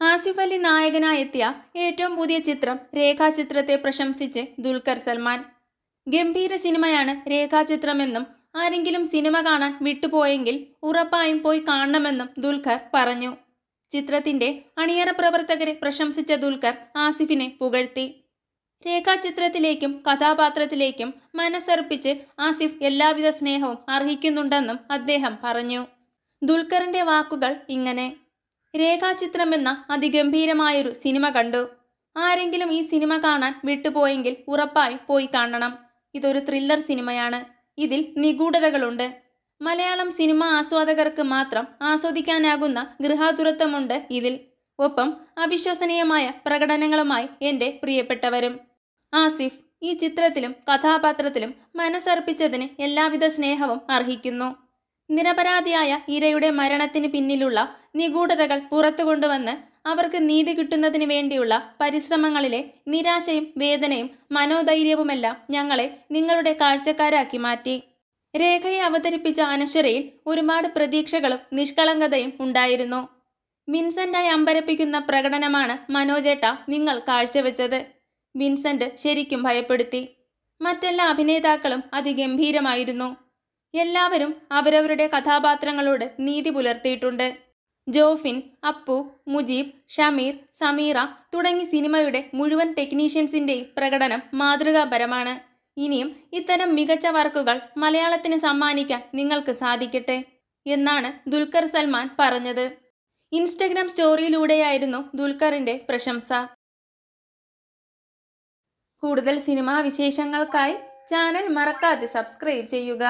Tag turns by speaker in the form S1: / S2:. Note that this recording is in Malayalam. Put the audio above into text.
S1: ആസിഫ് അലി നായകനായെത്തിയ ഏറ്റവും പുതിയ ചിത്രം രേഖാചിത്രത്തെ പ്രശംസിച്ച് ദുൽഖർ സൽമാൻ. ഗംഭീര സിനിമയാണ് രേഖാചിത്രമെന്നും ആരെങ്കിലും സിനിമ കാണാൻ വിട്ടുപോയെങ്കിൽ ഉറപ്പായും പോയി കാണണമെന്നും ദുൽഖർ പറഞ്ഞു. ചിത്രത്തിന്റെ അണിയറ പ്രവർത്തകരെ പ്രശംസിച്ച ദുൽഖർ ആസിഫിനെ പുകഴ്ത്തി. രേഖാചിത്രത്തിലേക്കും കഥാപാത്രത്തിലേക്കും മനസ്സർപ്പിച്ച് ആസിഫ് എല്ലാവിധ സ്നേഹവും അർഹിക്കുന്നുണ്ടെന്നും അദ്ദേഹം പറഞ്ഞു. ദുൽഖറിന്റെ വാക്കുകൾ ഇങ്ങനെ. രേഖാചിത്രമെന്ന അതിഗംഭീരമായൊരു സിനിമ കണ്ടു. ആരെങ്കിലും ഈ സിനിമ കാണാൻ വിട്ടുപോയെങ്കിൽ ഉറപ്പായും പോയി കാണണം. ഇതൊരു ത്രില്ലർ സിനിമയാണ്. ഇതിൽ നിഗൂഢതകളുണ്ട്. മലയാളം സിനിമ ആസ്വാദകർക്ക് മാത്രം ആസ്വദിക്കാനാകുന്ന ഗൃഹാതുരത്വമുണ്ട് ഇതിൽ. ഒപ്പം അവിശ്വസനീയമായ പ്രകടനങ്ങളുമായി എന്റെ പ്രിയപ്പെട്ടവരും. ആസിഫ് ഈ ചിത്രത്തിലും കഥാപാത്രത്തിലും മനസ്സർപ്പിച്ചതിന് എല്ലാവിധ സ്നേഹവും അർഹിക്കുന്നു. നിരപരാധിയായ ഇരയുടെ മരണത്തിന് പിന്നിലുള്ള നിഗൂഢതകൾ പുറത്തു കൊണ്ടുവന്ന് അവർക്ക് നീതി കിട്ടുന്നതിന് വേണ്ടിയുള്ള പരിശ്രമങ്ങളിലെ നിരാശയും വേദനയും മനോധൈര്യവുമെല്ലാം ഞങ്ങളെ നിങ്ങളുടെ കാഴ്ചക്കാരാക്കി മാറ്റി. രേഖയെ അവതരിപ്പിച്ച അനശ്വരയിൽ ഒരുപാട് പ്രതീക്ഷകളും നിഷ്കളങ്കതയും ഉണ്ടായിരുന്നു. വിൻസെന്റായി അമ്പരപ്പിക്കുന്ന പ്രകടനമാണ് മനോജേട്ട നിങ്ങൾ കാഴ്ചവെച്ചത്. വിൻസെന്റ് ശരിക്കും ഭയപ്പെടുത്തി. മറ്റെല്ലാ അഭിനേതാക്കളും അതിഗംഭീരമായിരുന്നു. എല്ലാവരും അവരവരുടെ കഥാപാത്രങ്ങളോട് നീതി പുലർത്തിയിട്ടുണ്ട്. ജോഫിൻ അപ്പു മുജീബ് ഷമീർ സമീറ തുടങ്ങി സിനിമയുടെ മുഴുവൻ ടെക്നീഷ്യൻസിന്റെയും പ്രകടനം മാതൃകാപരമാണ്. ഇനിയും ഇത്തരം മികച്ച വർക്കുകൾ മലയാളത്തിന് സമ്മാനിക്കാൻ നിങ്ങൾക്ക് സാധിക്കട്ടെ എന്നാണ് ദുൽഖർ സൽമാൻ പറഞ്ഞത്. ഇൻസ്റ്റഗ്രാം സ്റ്റോറിയിലൂടെയായിരുന്നു ദുൽഖറിന്റെ പ്രശംസ. കൂടുതൽ സിനിമാ വിശേഷങ്ങൾക്കായി ചാനൽ മറക്കാതെ സബ്സ്ക്രൈബ് ചെയ്യുക.